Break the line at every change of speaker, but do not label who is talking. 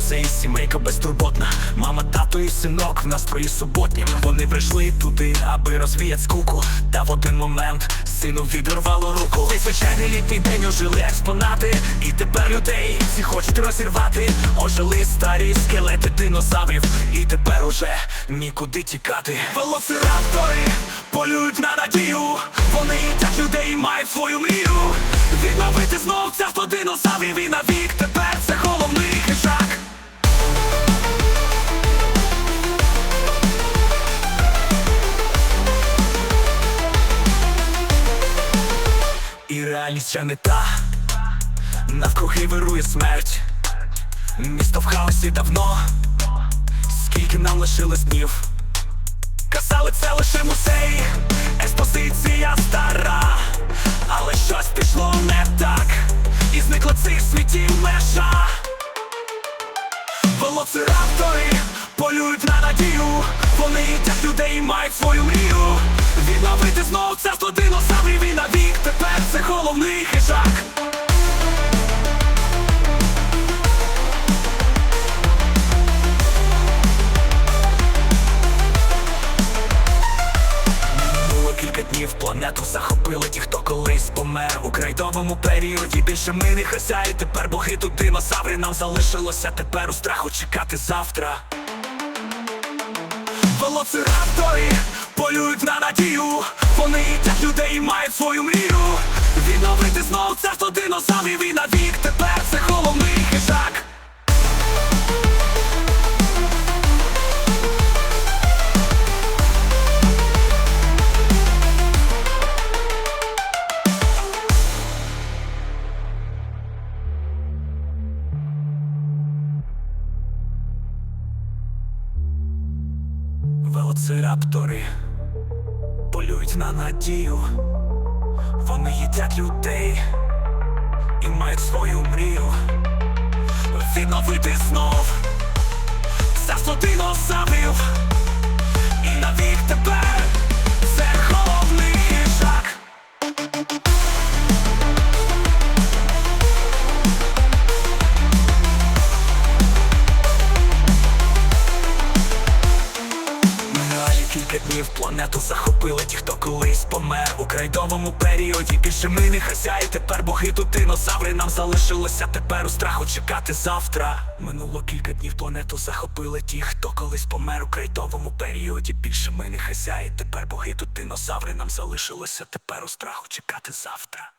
тиха, безтурботна. Мама, тато і синок в настрої суботні. Вони прийшли туди, аби розвіять скуку. Та в один момент сину відірвало руку. Цей звичайний літній день ожили експонати. І тепер людей всі хочуть розірвати. Ожили старі скелети динозаврів. І тепер уже нікуди тікати. Велоцираптори полюють на надію. Вони їдять людей мають свою мрію. Відновити знов царство динозаврів і навік тепер І реальність ще не та. Навкруги вирує смерть. Місто в хаосі давно. Скільки нам лишилось днів? Казали, це лише музей. Експозиція стара. Але щось пішло не так. І зникла цих світів межа. Велоцираптори полюють на надію. Вони їдять людей і мають свою мрію Відновити знов царство динозаврів і навік Тепер це головний хижак кілька днів, планету захопили ті, хто колись помер у крайдовому періоді. Більше ми не хазяї, тепер боги тут динозаври нам залишилося тепер у страху чекати завтра. Велоцираптори полюють на надію, вони їдять людей і мають свою мрію. Відновити знов царство динозаврів і навік тепер це головний хижак. Велоцираптори полюють на надію. Вони їдять людей і мають свою мрію. Відновити знов царство динозаврів Кілька планету захопили ті, хто колись помер у крайдовому періоді. Більше ми не хазяї, тепер боги тут динозаври нам залишилося тепер у страху чекати завтра. Минуло кілька днів планету захопили ті, хто колись помер у крайдовому періоді. Більше ми не хазяї, тепер боги тут динозаври нам залишилося тепер у страху чекати завтра.